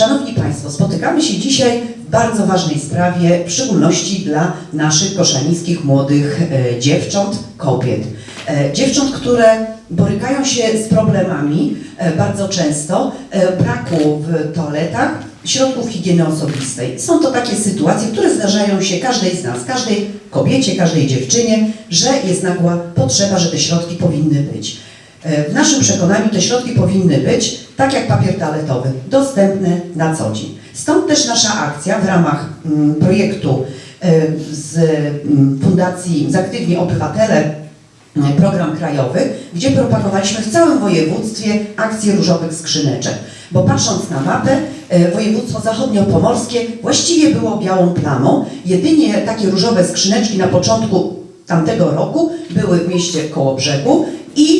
Szanowni Państwo, spotykamy się dzisiaj w bardzo ważnej sprawie, w szczególności dla naszych koszalińskich młodych e, dziewcząt, kobiet. E, dziewcząt, które borykają się z problemami e, bardzo często braku w toaletach środków higieny osobistej. Są to takie sytuacje, które zdarzają się każdej z nas, każdej kobiecie, każdej dziewczynie, że jest nagła potrzeba, że te środki powinny być. E, W naszym przekonaniu te środki powinny być, tak jak papier toaletowy, dostępne na co dzień. Stąd też nasza akcja w ramach mm, projektu e, z mm, Fundacji Zaktywni Obywatele mm, program krajowy, gdzie propagowaliśmy w całym województwie akcję różowych skrzyneczek. Bo patrząc na mapę, e, województwo zachodniopomorskie właściwie było białą plamą. Jedynie takie różowe skrzyneczki na początku tamtego roku były w mieście Kołobrzegu i e,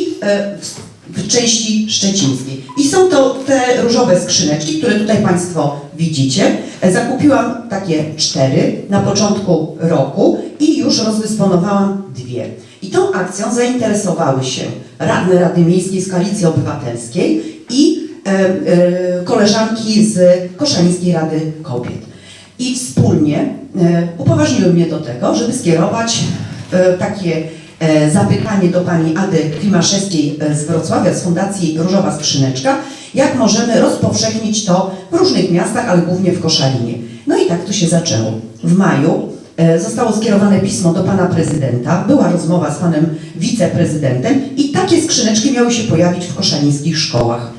w, w części szczecińskiej. I są to te różowe skrzyneczki, które tutaj Państwo widzicie. E, Zakupiłam takie cztery na początku roku i już rozdysponowałam dwie. I tą akcją zainteresowały się radne Rady Miejskiej z Koalicji Obywatelskiej i e, e, koleżanki z Koszalińskiej Rady Kobiet. I wspólnie e, upoważniły mnie do tego, żeby skierować e, takie e, zapytanie do pani Ady Klimaszewskiej e, z Wrocławia, z Fundacji Różowa Skrzyneczka, jak możemy rozpowszechnić to w różnych miastach, ale głównie w Koszalinie. No i tak to się zaczęło. W maju e, zostało skierowane pismo do pana prezydenta, była rozmowa z panem wiceprezydentem i takie skrzyneczki miały się pojawić w koszalińskich szkołach.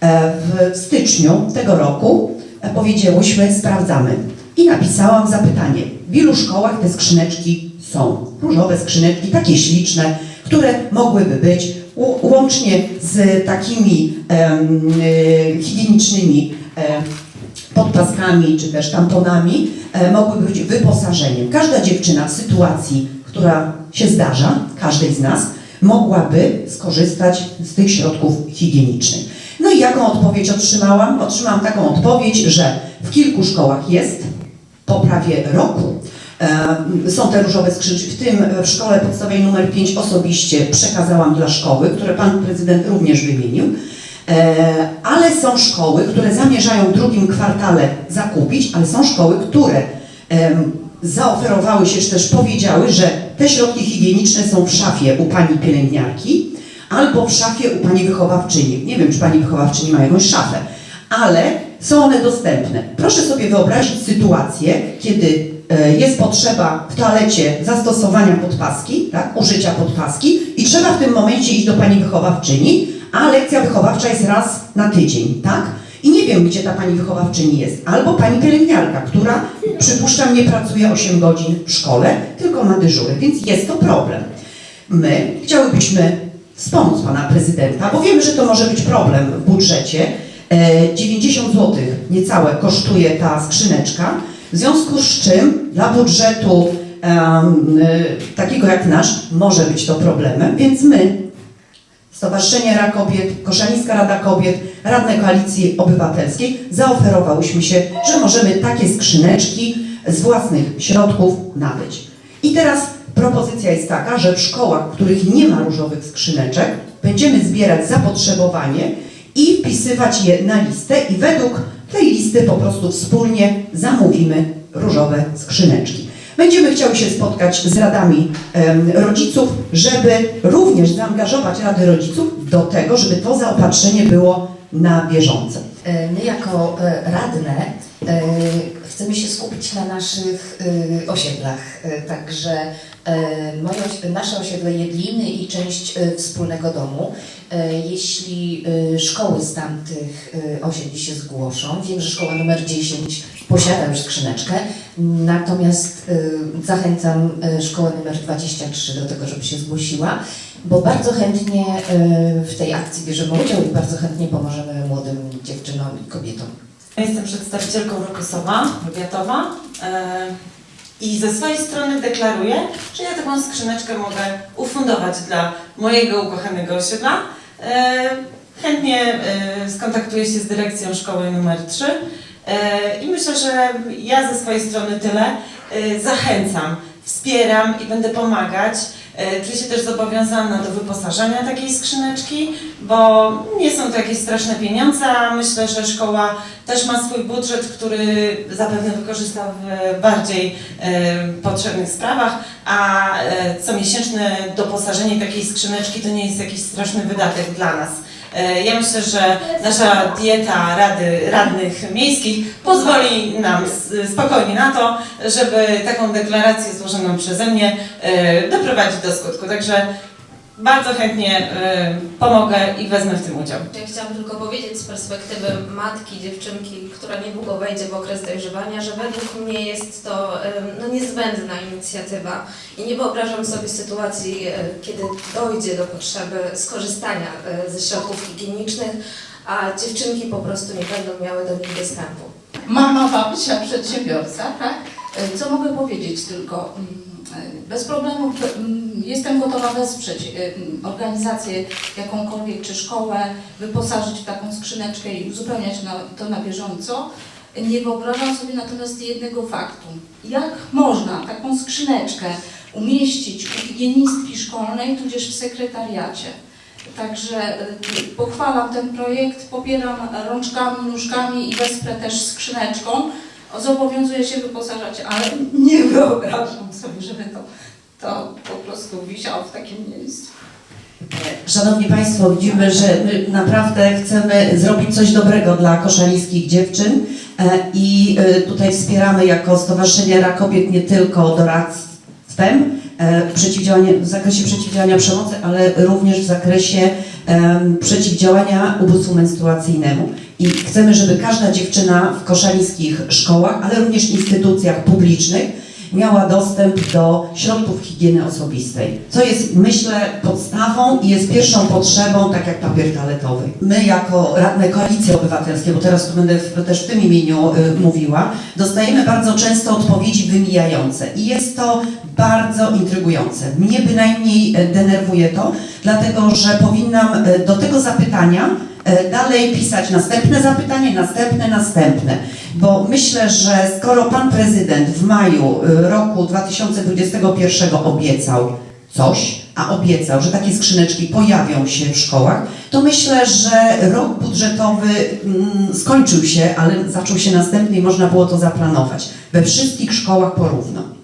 E, W styczniu tego roku e, powiedziałyśmy, sprawdzamy. I napisałam zapytanie, w ilu szkołach te skrzyneczki są? Różowe skrzyneczki, takie śliczne, które mogłyby być łącznie z takimi y, higienicznymi em, podpaskami czy też tamponami, e, mogłyby być wyposażeniem. Każda dziewczyna w sytuacji, która się zdarza, każdej z nas, mogłaby skorzystać z tych środków higienicznych. No i jaką odpowiedź otrzymałam? Otrzymałam taką odpowiedź, że w kilku szkołach jest, po prawie roku są te różowe skrzynki, w tym w szkole podstawowej numer 5 osobiście przekazałam dla szkoły, które pan prezydent również wymienił, e, ale są szkoły, które zamierzają w drugim kwartale zakupić, ale są szkoły, które zaoferowały się, czy też powiedziały, że te środki higieniczne są w szafie u pani pielęgniarki albo w szafie u pani wychowawczyni. Nie wiem, czy pani wychowawczyni ma jakąś szafę, ale są one dostępne. Proszę sobie wyobrazić sytuację, kiedy jest potrzeba w toalecie zastosowania podpaski, tak, użycia podpaski i trzeba w tym momencie iść do pani wychowawczyni, a lekcja wychowawcza jest raz na tydzień, tak? I nie wiem, gdzie ta pani wychowawczyni jest. Albo pani pielęgniarka, która, przypuszczam, nie pracuje 8 godzin w szkole, tylko ma dyżury, więc jest to problem. My chciałybyśmy wspomóc pana prezydenta, bo wiemy, że to może być problem w budżecie. E, 90 zł niecałe kosztuje ta skrzyneczka, w związku z czym dla budżetu e, takiego jak nasz może być to problemem, więc my Stowarzyszenie Rada Kobiet, Koszalińska Rada Kobiet, Radne Koalicji Obywatelskiej zaoferowałyśmy się, że możemy takie skrzyneczki z własnych środków nabyć. I teraz propozycja jest taka, że w szkołach, w których nie ma różowych skrzyneczek, będziemy zbierać zapotrzebowanie i wpisywać je na listę i według tej listy po prostu wspólnie zamówimy różowe skrzyneczki. Będziemy chciały się spotkać z radami rodziców, żeby również zaangażować rady rodziców do tego, żeby to zaopatrzenie było na bieżąco. E, My jako e, radne e, chcemy się skupić na naszych osiedlach, także moje, osi- nasze osiedle Jedliny i część e, wspólnego domu. E, Jeśli e, szkoły z tamtych e, osiedli się zgłoszą, wiem, że szkoła numer 10 posiada już skrzyneczkę, natomiast e, zachęcam e, szkołę numer 23 do tego, żeby się zgłosiła, bo bardzo chętnie e, w tej akcji bierzemy udział i bardzo chętnie pomożemy młodym dziewczynom i kobietom. Ja Jestem przedstawicielką Rokosowa, powiatowa e, i ze swojej strony deklaruję, że ja taką skrzyneczkę mogę ufundować dla mojego ukochanego osiedla. E, chętnie e, skontaktuję się z dyrekcją szkoły numer 3 e, i myślę, że ja ze swojej strony tyle. Zachęcam, wspieram i będę pomagać Czuję się też zobowiązana do wyposażenia takiej skrzyneczki, bo nie są to jakieś straszne pieniądze, a myślę, że szkoła też ma swój budżet, który zapewne wykorzysta w bardziej e, potrzebnych sprawach, a e, comiesięczne doposażenie takiej skrzyneczki to nie jest jakiś straszny wydatek dla nas. E, Ja myślę, że nasza dieta Rady Radnych Miejskich pozwoli nam spokojnie na to, żeby taką deklarację złożoną przeze mnie e, doprowadzić do skutku. Także bardzo chętnie e, pomogę i wezmę w tym udział. Ja chciałam tylko powiedzieć z perspektywy matki, dziewczynki, która niedługo wejdzie w okres dojrzewania, że według mnie jest to em, no, niezbędna inicjatywa i nie wyobrażam sobie sytuacji, e, kiedy dojdzie do potrzeby skorzystania e, ze środków higienicznych, a dziewczynki po prostu nie będą miały do nich dostępu. Mama, babcia, przedsiębiorca, tak? E, Co mogę powiedzieć tylko? Mm, e, Bez problemu mm, jestem gotowa wesprzeć e, mm, organizację jakąkolwiek czy szkołę, wyposażyć w taką skrzyneczkę i uzupełniać na, to na bieżąco. Nie wyobrażam sobie natomiast jednego faktu. Jak można taką skrzyneczkę umieścić u higienistki szkolnej, tudzież w sekretariacie? Także y, pochwalam ten projekt, popieram rączkami, nóżkami i wesprę też skrzyneczką. Zobowiązuję się wyposażać, ale nie wyobrażam sobie, żeby to, to po prostu wisiało w takim miejscu. Szanowni Państwo, widzimy, że my naprawdę chcemy zrobić coś dobrego dla koszalińskich dziewczyn e, i e, tutaj wspieramy jako Stowarzyszenie Ra Kobiet nie tylko doradztwem e, w zakresie przeciwdziałania przemocy, ale również w zakresie przeciwdziałania ubóstwu menstruacyjnemu. I chcemy, żeby każda dziewczyna w koszalińskich szkołach, ale również instytucjach publicznych miała dostęp do środków higieny osobistej, co jest, myślę, podstawą i jest pierwszą potrzebą, tak jak papier toaletowy. My jako radne Koalicji Obywatelskiej, bo teraz tu będę też w tym imieniu y, mówiła, dostajemy bardzo często odpowiedzi wymijające i jest to bardzo intrygujące. Mnie bynajmniej denerwuje to, dlatego że powinnam y, do tego zapytania dalej pisać następne zapytanie, następne, następne. Bo myślę, że skoro pan prezydent w maju y, roku 2021 obiecał coś, a obiecał, że takie skrzyneczki pojawią się w szkołach, to myślę, że rok budżetowy mm, skończył się, ale zaczął się następny i można było to zaplanować we wszystkich szkołach porówno.